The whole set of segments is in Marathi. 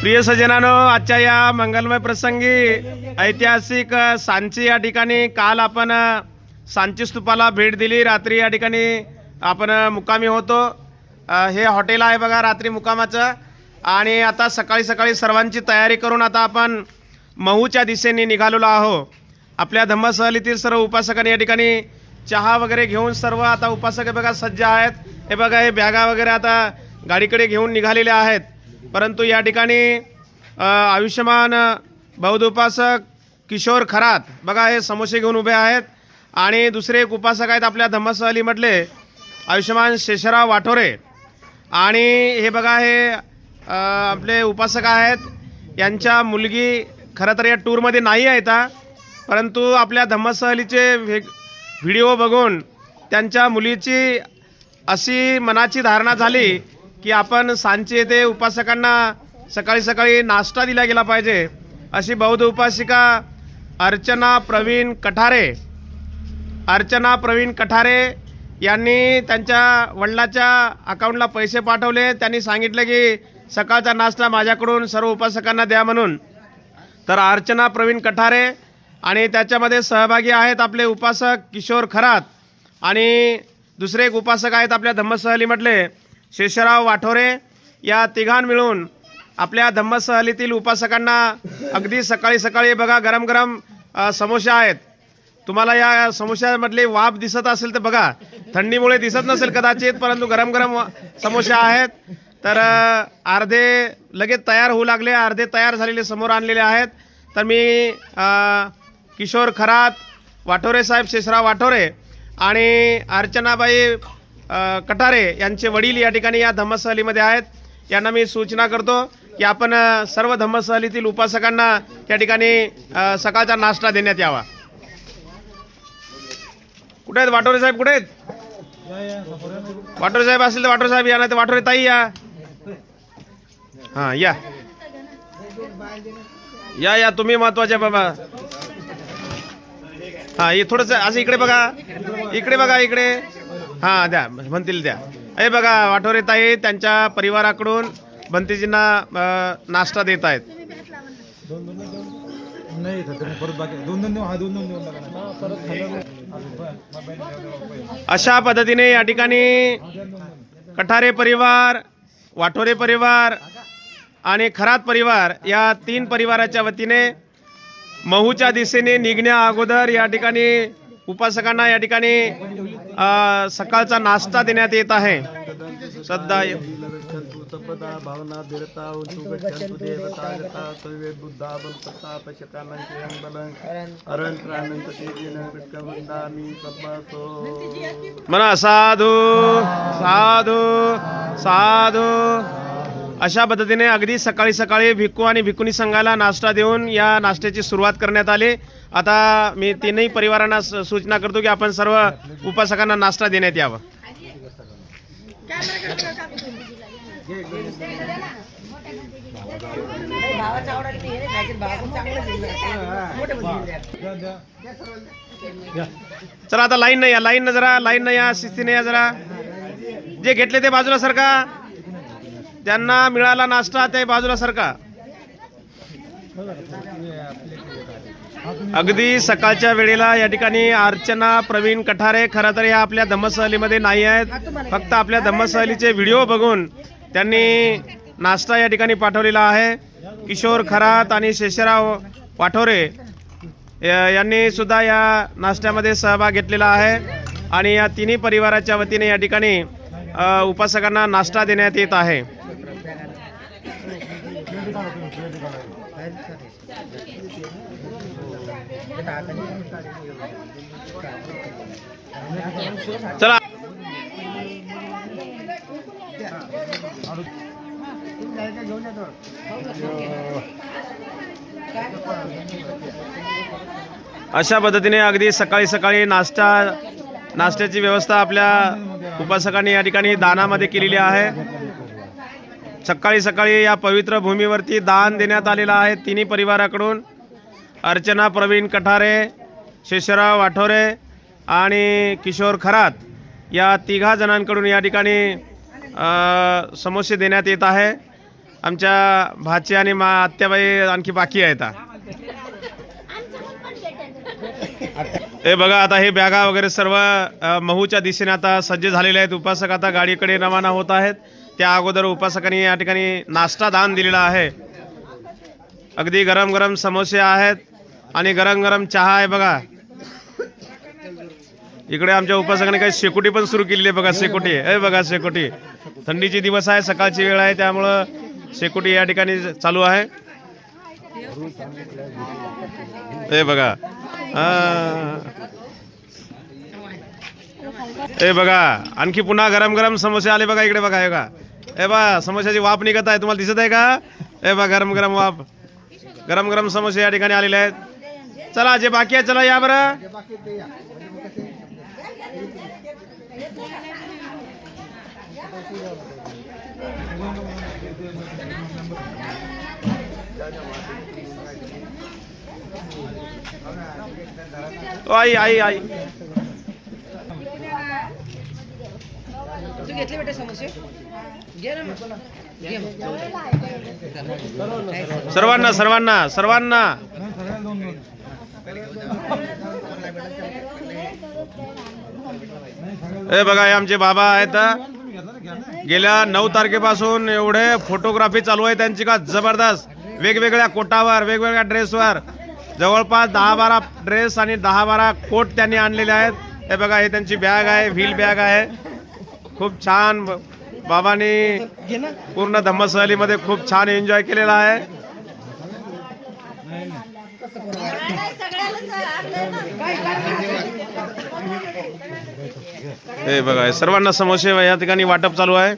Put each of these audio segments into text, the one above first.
प्रिय सजनानो आजच्या या मंगलमय प्रसंगी ऐतिहासिक सांची या ठिकाणी काल आपण सांची स्तूपाला भेट दिली. रात्री या ठिकाणी आपण मुकामी होतो. हे हॉटेल आहे बघा रात्री मुकामाचं. आणि आता सकाळी सकाळी सर्वांची तयारी करून आता आपण महूच्या दिशेने निघालेलो आहो आपल्या धम्मसहलीतील सर्व उपासकांनी या ठिकाणी चहा वगैरे घेऊन सर्व आता उपासक बघा सज्ज आहेत. हे बघा हे बॅगा वगैरे आता गाडीकडे घेऊन निघालेले आहेत. परंतु या ठिकाणी आयुष्यमान बौद्ध उपासक किशोर खरात बघा हे समोसे घेऊन उभे आहेत. आणि दुसरे एक उपासक आहेत आपल्या धम्मसहलीमधले आयुष्यमान शेषराव वाठोरे. आणि हे बघा हे आपले उपासक आहेत. यांच्या मुलगी खरं तर या टूरमध्ये नाही आहेत परंतु आपल्या धम्मसहलीचे व्हे व्हिडिओ बघून त्यांच्या मुलीची अशी मनाची धारणा झाली की आपण सांची येथे उपासकांना सकाळी सकाळी नाश्ता दिला गेला पाहिजे. अशी बौद्ध उपासिका अर्चना प्रवीण कठारे अर्चना प्रवीण कठारे यांनी त्यांच्या वडिलाच्या अकाउंटला पैसे पाठवले. त्यांनी सांगितलं की सकाळचा नाश्ता माझ्याकडून सर्व उपासकांना द्या म्हणून. तर अर्चना प्रवीण कठारे आणि त्याच्यामध्ये सहभागी आहेत आपले उपासक किशोर खरात आणि दुसरे एक उपासक आहेत आपल्या धम्मसहलीमधले. शेषराव वाठोरे या तिघां मिळून आपल्या धम्मसहलीतील उपासकांना अगदी सकाळी सकाळी बघा गरम गरम समोसे आहेत. तुम्हाला या समोश्यामधले वाफ दिसत असेल तर बघा थंडीमुळे दिसत नसेल कदाचित परंतु गरम गरम वा- समोसे आहेत. तर अर्धे लगेच तयार होऊ लागले अर्धे तयार झालेले समोर आणलेले आहेत. तर मी किशोर खरात वाठोरे साहेब शेषराव वाठोरे आणि अर्चनाबाई कटारे यांचे वडील या ठिकाणी या धम्मसहलीमध्ये आहेत. यांना मी सूचना करतो की आपण सर्व धम्मसहलीतील उपासकांना या ठिकाणी सकाळचा नाश्ता देण्यात यावा. कुठे आहेत वाटोरे साहेब? कुठे आहेत? वाटोरे साहेब असेल तर वाटोरे साहेब या नाही तर वाटोरे ताई या. हां या. या या तुम्ही महत्त्वाचे बाबा. हां हे थोडंसं असं इकडे बघा. इकडे बघा इकडे. हां द्या. म्हणतील द्या. हे बघा वाठोरे ताई त्यांच्या परिवाराकडून भंतीजींना अ, नाश्ता देत आहेत. परत बाकी दोन दोन हा दोन दोन देऊन. अशा पद्धतीने या ठिकाणी कठारे परिवार वाठोरे परिवार आणि खरात परिवार या तीन परिवाराच्या वतीने महूच्या दिशेने निघण्या अगोदर या ठिकाणी उपासकांना या ठिकाणी सकाळचा नाश्ता देण्यात येत आहे. सध्या भावना धीरता बुद्धा म्हणा साधू साधू साधू अशा पद्धतीने अगदी सकाळी सकाळी भिक्खू आणि भिक्खुनी संघाला नाश्ता देऊन या नाश्त्याची सुरुवात करण्यात आली. आता मी तीनही परिवारांना सूचना करतो की आपण सर्व उपासकांना नाश्ता देण्यात यावा. चला आता लाईन नाही या लाईन न जरा लाईन नाही या शिस्तीने या जरा. जे घेतले ते बाजूला सरका. त्यांना मिळाला नाश्ता ते बाजूला सरका अगदी सकाळच्या वेळेला या ठिकाणी अर्चना प्रवीण कठारे खरं तर या आपल्या धम्मसहलीमध्ये नाही आहेत. फक्त आपल्या धम्मसहलीचे व्हिडिओ बघून त्यांनी नाश्ता या ठिकाणी पाठवलेला आहे. किशोर खरात आणि शेषराव पाठोरे यांनी सुद्धा या नाश्त्यामध्ये सहभाग घेतलेला आहे. आणि या तिन्ही परिवाराच्या वतीने या ठिकाणी उपासकांना नाश्ता देण्यात येत आहे. चला. अशा पद्धतीने अगदी सकाळी सकाळी नाश्ता नाश्त्याची व्यवस्था आपल्या उपासकांनी या ठिकाणी दानामध्ये केलेली आहे. सकाळी सकाळी या पवित्र भूमीवरती दान देण्यात आलेलं आहे. तिन्ही परिवाराकडून अर्चना प्रवीण कठारे शेषराव वाठोरे आणि किशोर खरात या तिघा जणांकडून या ठिकाणी समोसे देण्यात येत आहे. आमच्या भाची आणि मा आत्याबाई आणखी बाकी आहेत. हे बघा आता हे बॅगा वगैरे सर्व महूच्या दिशेने आता सज्ज झालेले आहेत. उपासक आता गाडीकडे रवाना होत आहेत. त्या अगोदर उपासकांनी या ठिकाणी नाश्ता दान दिलेला आहे. अगदी गरम गरम समोसे आहेत आणि गरम गरम चहा आहे बघा. इकडे आमच्या उपासकांनी काही शेकोटी पण सुरू केलेली आहे बघा शेकोटी. हे बघा शेकोटी. थंडीचे दिवस आहे सकाळची वेळ आहे त्यामुळं शेकोटी या ठिकाणी चालू आहे. हे बघा. ए हे बघा आणखी पुन्हा गरम गरम समोसे आले बघा इकडे बघा हे बघा. ए बा समोशाची वाफ निघत आहे तुम्हाला दिसत आहे का? ए बा गरम गरम वाफ. गरम गरम समोसे या ठिकाणी आलेले आहेत. चला जे बाकी आहे चला या बरं. ओ आई आई आई. तू घेतले बेटे समोसे? सर्वांना सर्वांना सर्वांना. हे बघा हे आमचे बाबा आहेत. गेल्या नऊ तारखेपासून एवढे फोटोग्राफी चालू आहे त्यांची का जबरदस्त. वेगवेगळ्या कोटावर वेगवेगळ्या ड्रेसवर जवळपास दहा बारा ड्रेस आणि दहा बारा कोट त्यांनी आणलेले आहेत. हे बघा हे त्यांची बॅग आहे व्हील बॅग आहे. खूप छान ब- बाबांनी पूर्ण धम्मसहलीमध्ये खूप छान एन्जॉय केलेला आहे. हे बघा सर्वांना समोसे या ठिकाणी वाटप चालू आहे.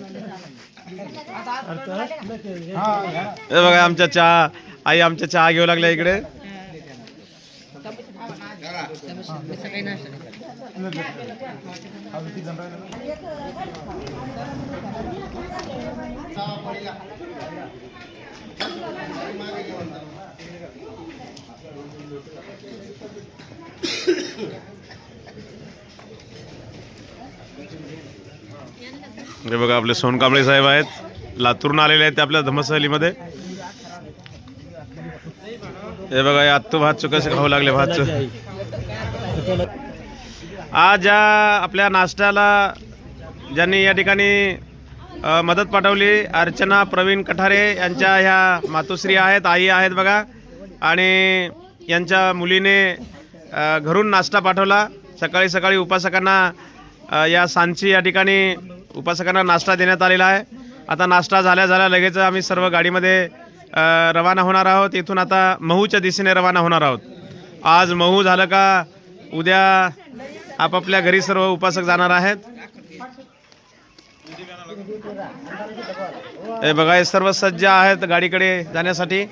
हे बघा आमच्या चहा आई आमच्या चहा घेऊ लागल्या इकडे. मी सकाळी नाश्ता नाही हे बघा आपले सोनकांबळे साहेब आहेत. लातूरनं आलेले आहेत ते आपल्या धमसहलीमध्ये हे बघा हे आत्तू भात कसे खाऊ लागले भात आज या आपल्या नाश्त्याला ज्यांनी या ठिकाणी मदत पाठवली अर्चना प्रवीण कठारे यांच्या ह्या मातोश्री आहेत आई आहेत बघा आणि यांच्या मुलीने घरून नाश्ता पाठवला. सकाळी सकाळी उपासकांना या सांची या ठिकाणी उपासकांना नाश्ता देण्यात आलेला आहे. आता नाश्ता झाल्या झाल्या लगेच आम्ही सर्व गाडीमध्ये रवाना होणार आहोत. इथून आता महूच्या दिशेने रवाना होणार आहोत. आज महू झालं का? उद्या आपापल्या घरी सर्व उपासक जाणार आहेत. हे बघा हे सर्व सज्ज आहेत गाडीकडे जाण्यासाठी.